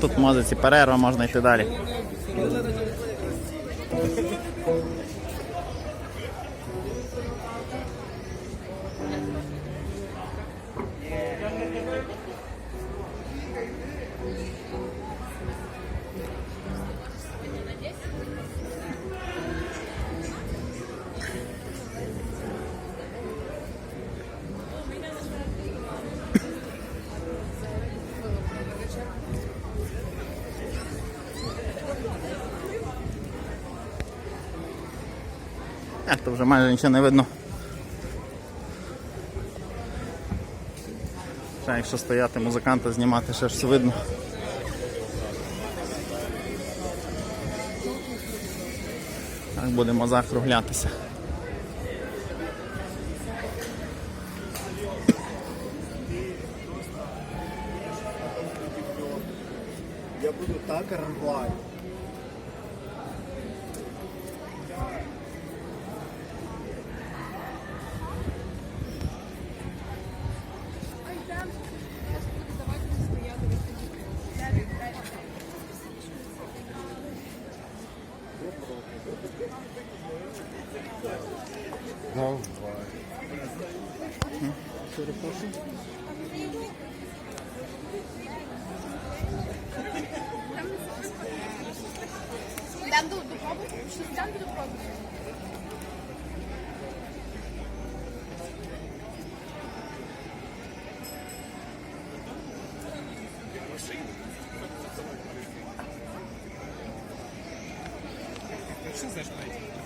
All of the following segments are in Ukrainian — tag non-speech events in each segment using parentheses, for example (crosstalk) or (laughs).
тут мозиці перерва, можна йти далі. то вже майже нічого не видно. Ще якщо стояти музиканта, знімати, ще ж все видно. Так будемо закруглятися. Я буду так рвати. перепрошую. Дам до пробу? Щось дам до пробу. Что за шпать?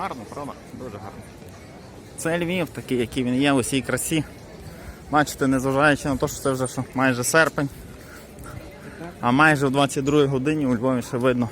Гарно, правда? Дуже гарно. Це Львів такий, який він є в усій красі. Бачите, незважаючи на те, що це вже що, майже серпень. А майже в 22 годині у Львові ще видно.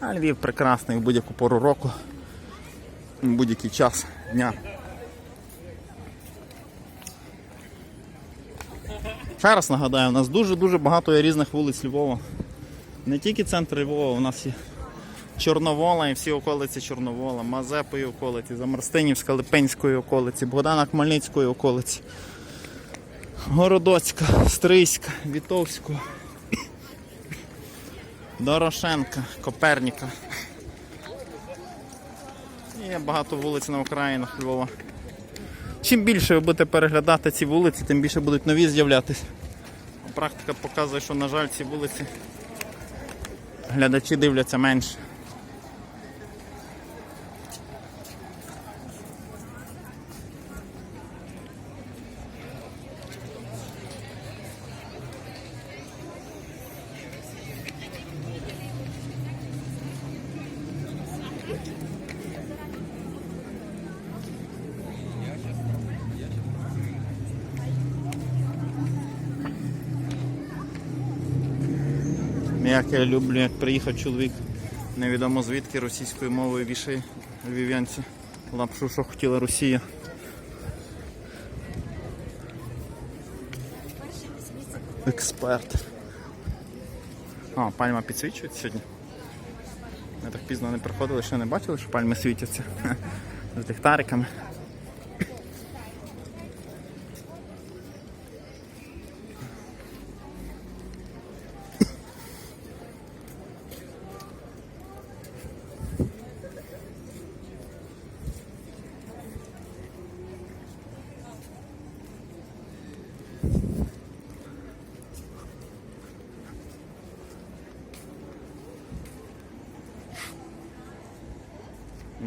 А Львів прекрасний в будь-яку пору року, в будь-який час дня. Ще раз нагадаю, у нас дуже-дуже багато є різних вулиць Львова. Не тільки центр Львова, у нас є Чорновола і всі околиці Чорновола, Мазепої околиці, Замарстинівська, Липинської околиці, Богдана Хмельницької околиці, Городоцька, Стрийська, Вітовського. Дорошенка, Коперніка. Є багато вулиць на окраїнах Львова. Чим більше ви будете переглядати ці вулиці, тим більше будуть нові з'являтися. Практика показує, що, на жаль, ці вулиці глядачі дивляться менше. Як я люблю, як приїхав чоловік, невідомо звідки російською мовою вішає львів'янці лапшу, що хотіла Росія. Експерт. А, пальма підсвічується сьогодні. Ми так пізно не приходили, ще не бачили, що пальми світяться (laughs) з ліхтариками.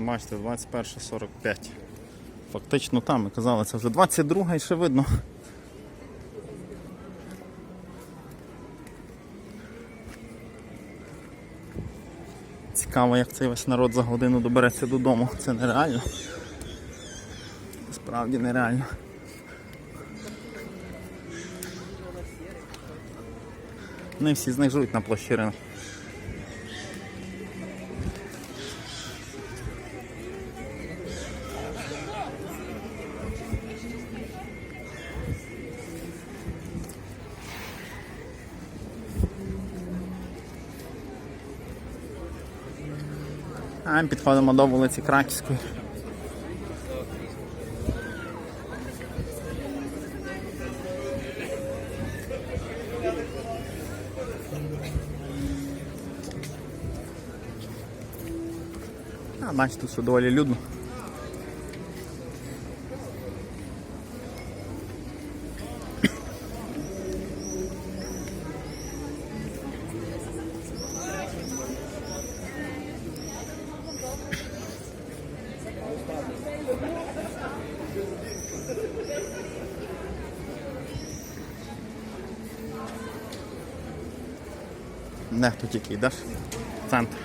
Бачите, 21.45. Фактично там, ми казали, це вже 22 і ще видно. Цікаво, як цей весь народ за годину добереться додому. Це нереально. Справді нереально. Не всі з них живуть на площі ринку. А ми підходимо до вулиці Краківської. А, бачите, тут все доволі людно. Не, тут тільки йдеш. Центр.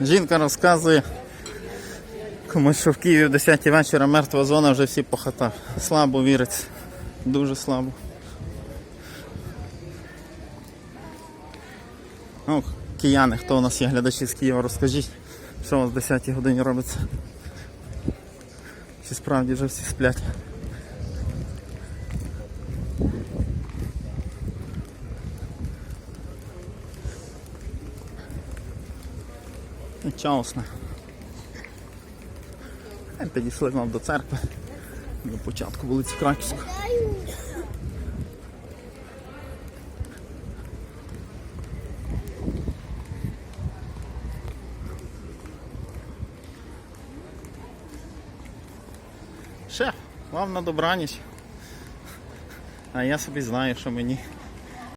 Жінка розказує комусь, що в Києві в 10 вечора мертва зона вже всі по хатах. Слабо віриться. Дуже слабо. Ну, кияни, хто у нас є глядачі з Києва, розкажіть, що у вас в 10 годині робиться. Чи справді вже всі сплять? Чаусне. Підійшли нам до церкви. До початку вулиці Краківської. Шеф, вам на добраніч. А я собі знаю, що мені